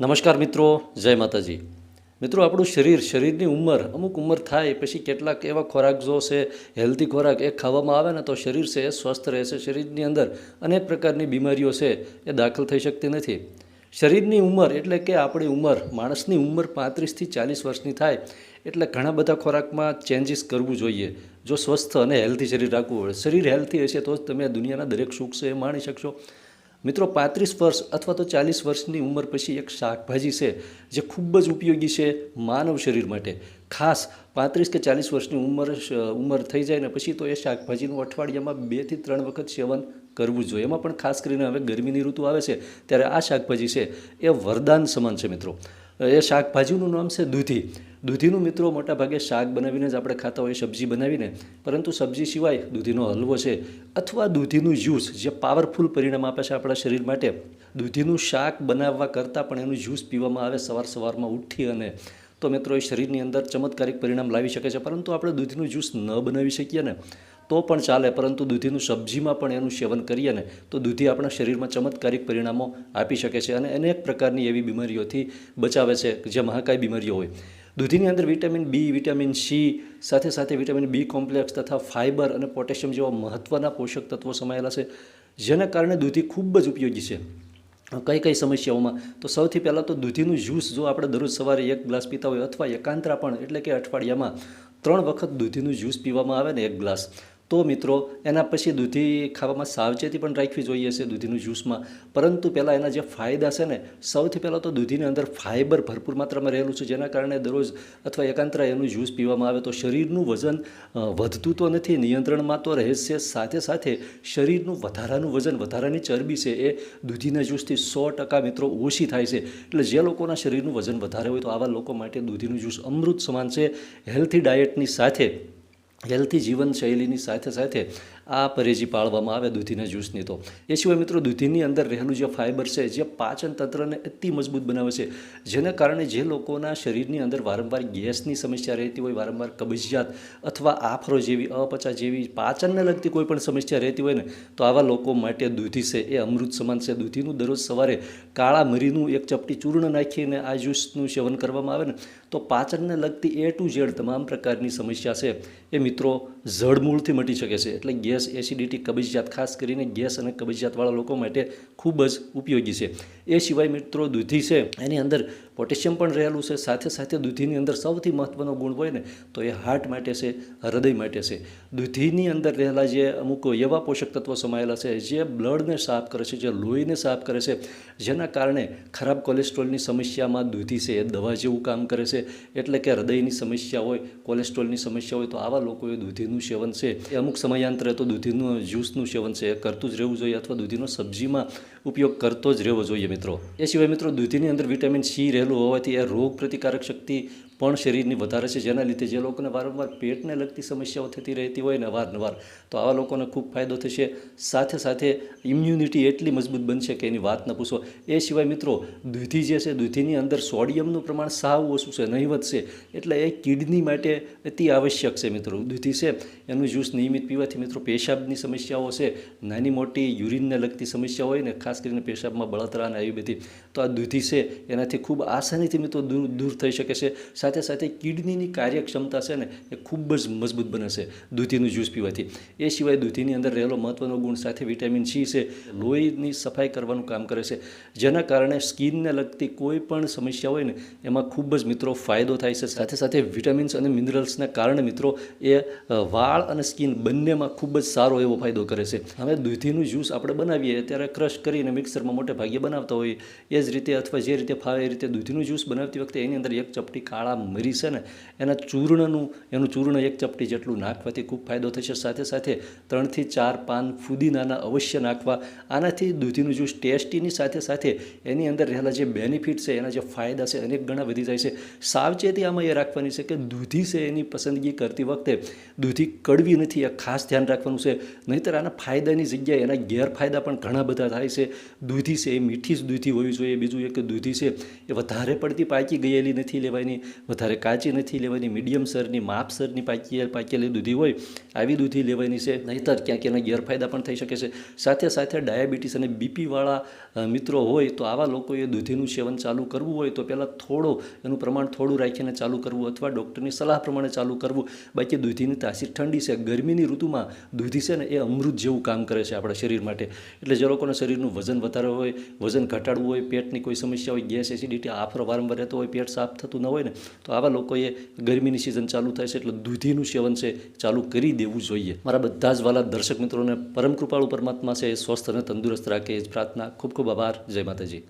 નમસ્કાર મિત્રો, જય માતાજી. મિત્રો, આપણું શરીર, શરીરની ઉંમર, અમુક ઉંમર થાય, પછી કેટલાક એવા ખોરાક જો છે હેલ્ધી ખોરાક એ ખાવામાં આવે ને, તો શરીર છે એ સ્વસ્થ રહેશે શરીરની અંદર. અનેક પ્રકારની બીમારીઓ છે એ દાખલ થઈ શકતી નથી. શરીરની ઉંમર એટલે કે આપણી ઉંમર, માણસની ઉંમર પાંત્રીસથી ચાલીસ વર્ષની થાય, એટલે ઘણા બધા ખોરાકમાં ચેન્જીસ કરવું જોઈએ. જો સ્વસ્થ અને હેલ્ધી શરીર રાખવું હોય, શરીર હેલ્ધી હશે તો જ તમે દુનિયાના દરેક સુખ છે એ માણી શકશો. મિત્રો, પાંત્રીસ વર્ષ અથવા તો ચાલીસ વર્ષની ઉંમર પછી એક શાકભાજી છે, જે ખૂબ જ ઉપયોગી છે માનવ શરીર માટે. ખાસ પાંત્રીસ કે ચાલીસ વર્ષની ઉંમર ઉંમર થઈ જાય ને પછી તો એ શાકભાજીનું અઠવાડિયામાં બેથી ત્રણ વખત સેવન કરવું જોઈએ. એમાં પણ ખાસ કરીને હવે ગરમીની ઋતુ આવે છે, ત્યારે આ શાકભાજી છે, એ વરદાન સમાન છે મિત્રો. એ શાકભાજીનું નામ છે દૂધી. દૂધીનું મિત્રો મોટાભાગે શાક બનાવીને જ આપણે ખાતા હોઈએ, સબ્જી બનાવીને. પરંતુ સબ્જી સિવાય દૂધીનો હલવો છે અથવા દૂધીનું જ્યુસ જે પાવરફુલ પરિણામ આપે છે આપણા શરીર માટે. દૂધીનું શાક બનાવવા કરતાં પણ એનું જ્યુસ પીવામાં આવે સવાર સવારમાં ઉઠી અને તો મિત્રો એ શરીરની અંદર ચમત્કારિક પરિણામ લાવી શકે છે. પરંતુ આપણે દૂધીનું જ્યુસ ન બનાવી શકીએ ને તો પણ ચાલે, પરંતુ દૂધીનું સબ્જીમાં પણ એનું સેવન કરીએ ને, તો દૂધી આપણા શરીરમાં ચમત્કારિક પરિણામો આપી શકે છે અને અનેક પ્રકારની એવી બીમારીઓથી બચાવે છે જે મહાકાય બીમારીઓ હોય. દૂધીની અંદર વિટામિન બી, વિટામિન સી, સાથે સાથે વિટામિન બી કોમ્પ્લેક્સ તથા ફાઇબર અને પોટેશિયમ જેવા મહત્ત્વના પોષક તત્વો સમાયેલા છે, જેના કારણે દૂધી ખૂબ જ ઉપયોગી છે. કઈ કઈ સમસ્યાઓમાં? તો સૌથી પહેલાં તો દૂધીનું જ્યુસ જો આપણે દરરોજ સવારે એક ગ્લાસ પીતા હોય અથવા એકાંતરા પણ, એટલે કે અઠવાડિયામાં, ત્રણ વખત દૂધીનું જ્યુસ પીવામાં આવે ને એક ગ્લાસ. તો મિત્રો, એના પછી દૂધી ખાવામાં સાવચેતી પણ રાખવી જોઈએ છે દૂધીનું જ્યુસમાં. પરંતુ પહેલાં એના જે ફાયદા છે ને, સૌથી પહેલાં તો દૂધીની અંદર ફાઇબર ભરપૂર માત્રામાં રહેલું છે. જેના કારણે દરરોજ અથવા એકાંતરા એનું જ્યુસ પીવામાં આવે તો શરીરનું વજન વધતું તો નથી, નિયંત્રણમાં તો રહે છે. સાથે સાથે શરીરનું વધારાનું વજન, વધારાની ચરબી છે એ દૂધીના જ્યુસથી સો ટકા મિત્રો ઓછી થાય છે. એટલે જે લોકોના શરીરનું વજન વધારે હોય તો આવા લોકો માટે દૂધીનું જ્યુસ અમૃત સમાન છે. હેલ્થી ડાયટની સાથે હેલ્થી જીવનશૈલીની સાથે સાથે આ પરેજી પાળવામાં આવે દૂધીના જ્યુસની તો. એ સિવાય મિત્રો, દૂધીની અંદર રહેલું જે ફાઇબર છે, જે પાચન તંત્રને અતિ મજબૂત બનાવે છે, જેના કારણે જે લોકોના શરીરની અંદર વારંવાર ગેસની સમસ્યા રહેતી હોય, વારંવાર કબજિયાત અથવા આફરો જેવી, અપચા જેવી, પાચનને લગતી કોઈ પણ સમસ્યા રહેતી હોય ને, તો આવા લોકો માટે દૂધી છે, એ અમૃત સમાન છે. દૂધીનું દરરોજ સવારે કાળા મરીનું એક ચપટી ચૂર્ણ નાખીને આ જ્યુસનું સેવન કરવામાં આવે ને, તો પાચનને લગતી એ ટુ ઝેડ તમામ પ્રકારની સમસ્યા છે. એ મિત્રો, જડમૂળથી મટી શકે છે. એટલે ગેસ એસિડિટી કબજિયાત, ખાસ કરીને ગેસ અને કબજિયાતવાળા લોકો માટે ખૂબ જ ઉપયોગી છે. એ સિવાય મિત્રો દૂધી છે, એની અંદર પોટેશિયમ પણ રહેલું છે. સાથે સાથે દૂધીની અંદર સૌથી મહત્ત્વનો ગુણ હોય ને, તો એ હાર્ટ માટે છે, હૃદય માટે છે. દૂધીની અંદર રહેલા જે અમુક એવા પોષક તત્વો સમાયેલા છે, જે બ્લડને સાફ કરે છે, જે લોહીને સાફ કરે છે, જેના કારણે ખરાબ કોલેસ્ટ્રોલની સમસ્યામાં દૂધી છે, એ દવા જેવું કામ કરે છે. એટલે કે હૃદયની સમસ્યા હોય, કોલેસ્ટ્રોલની સમસ્યા હોય, તો આવા લોકોએ દૂધીનું સેવન છે. એ અમુક સમયાંતરે તો દૂધીનું જ્યુસનું સેવન છે એ કરતું જ રહેવું જોઈએ અથવા દૂધીનો સબ્જીમાં ઉપયોગ કરતો જ રહેવો જોઈએ મિત્રો. એ સિવાય મિત્રો, દૂધીની અંદર વિટામિન સી રહેલું હોવાથી એ રોગ પ્રતિકારક શક્તિ પણ શરીરની વધારે છે. જેના લીધે જે લોકોને વારંવાર પેટને લગતી સમસ્યાઓ થતી રહેતી હોય ને વારંવાર તો આવા લોકોને ખૂબ ફાયદો થશે. સાથે સાથે ઇમ્યુનિટી એટલી મજબૂત બનશે કે એની વાત ન પૂછો. એ સિવાય મિત્રો, દૂધી જે છે, દૂધીની અંદર સોડિયમનું પ્રમાણ સાવ ઓછું છે નહીવત છે એટલે એ કિડની માટે અતિ આવશ્યક છે મિત્રો. દૂધી છે, એનું જ્યુસ નિયમિત પીવાથી મિત્રો પેશાબની સમસ્યાઓ છે. નાની મોટી યુરિનને લગતી સમસ્યા હોય ને ખાસ કરીને પેશાબમાં બળતરા અને આવી તો આ દૂધી છે, એનાથી ખૂબ આસાનીથી મિત્રો દૂર થઈ શકે છે. સાથે સાથે કિડનીની કાર્યક્ષમતા છે ને, એ ખૂબ જ મજબૂત બને છે દૂધીનું જ્યુસ પીવાથી. એ સિવાય દૂધીની અંદર રહેલો મહત્ત્વનો ગુણ સાથે વિટામિન સી છે, લોહીની સફાઈ કરવાનું કામ કરે છે. જેના કારણે સ્કિનને લગતી કોઈ પણ સમસ્યા હોય ને, એમાં ખૂબ જ મિત્રો ફાયદો થાય છે. સાથે સાથે વિટામિન્સ અને મિનરલ્સના કારણે મિત્રો એ વાળ અને સ્કિન બંનેમાં ખૂબ જ સારો એવો ફાયદો કરે છે. હવે દૂધીનું જ્યુસ આપણે બનાવીએ, ત્યારે ક્રશ કરીને મિક્સરમાં મોટે ભાગે બનાવતા હોઈએ એ જ રીતે અથવા જે રીતે ફાવે એ રીતે દૂધીનું જ્યુસ બનાવતી વખતે એની અંદર એક ચપટી કાળા મરી છે ને, એના ચૂર્ણનું, એનું ચૂર્ણ એક ચપટી જેટલું નાખવાથી ખૂબ ફાયદો થશે. સાથે સાથે ત્રણથી ચાર પાન ફુદીનાના અવશ્ય નાખવા. આનાથી દૂધીનું જ્યુસ ટેસ્ટીની સાથે સાથે એની અંદર રહેલા જે બેનિફિટ છે, એના જે ફાયદા છે, અનેક ગણા વધી જાય છે. સાવચેતી આમાં એ રાખવાની છે કે દૂધી છે એની પસંદગી કરતી વખતે દૂધી કડવી નથી, એ ખાસ ધ્યાન રાખવાનું છે. નહીંતર આના ફાયદાની જગ્યાએ એના ગેરફાયદા પણ ઘણા બધા થાય છે. દૂધી છે, એ મીઠી જ દૂધી હોવી જોઈએ. બીજું એક દૂધી છે, એ વધારે પડતી પાકી ગયેલી નથી લેવાની, વધારે કાચી નથી લેવાની. મીડિયમ સરની, માપ સરની પાકી, પાકેલી દૂધી હોય, આવી દૂધી લેવાની છે. નહીંતર ક્યાંક એના ગેરફાયદા પણ થઈ શકે છે. સાથે સાથે ડાયાબિટીસ અને બીપીવાળા મિત્રો હોય, તો આવા લોકોએ દૂધીનું સેવન ચાલુ કરવું હોય, તો પહેલાં થોડો એનું પ્રમાણ થોડું રાખીને ચાલુ કરવું અથવા ડૉક્ટરની સલાહ પ્રમાણે ચાલુ કરવું. બાકી દૂધીની તાસીર ઠંડી છે. ગરમીની ઋતુમાં દૂધી છે ને, એ અમૃત જેવું કામ કરે છે આપણા શરીર માટે. એટલે જે લોકોના શરીરનું વજન વધારે હોય, વજન ઘટાડવું હોય, પેટની કોઈ સમસ્યા હોય, ગેસ, એસિડિટી આફરો વારંવાર રહેતો હોય, પેટ સાફ થતું ન હોય ને, તો આવા લોકોએ ગરમીની સિઝન ચાલુ થાય છે એટલે દૂધીનું સેવન છે, ચાલુ કરી દેવું જોઈએ. મારા બધા જ વાલા દર્શક મિત્રોને પરમ કૃપાળુ પરમાત્મા છે સ્વસ્થ અને તંદુરસ્ત રાખે. એ જ પ્રાર્થના, ખૂબ ખૂબ આભાર. જય માતાજી.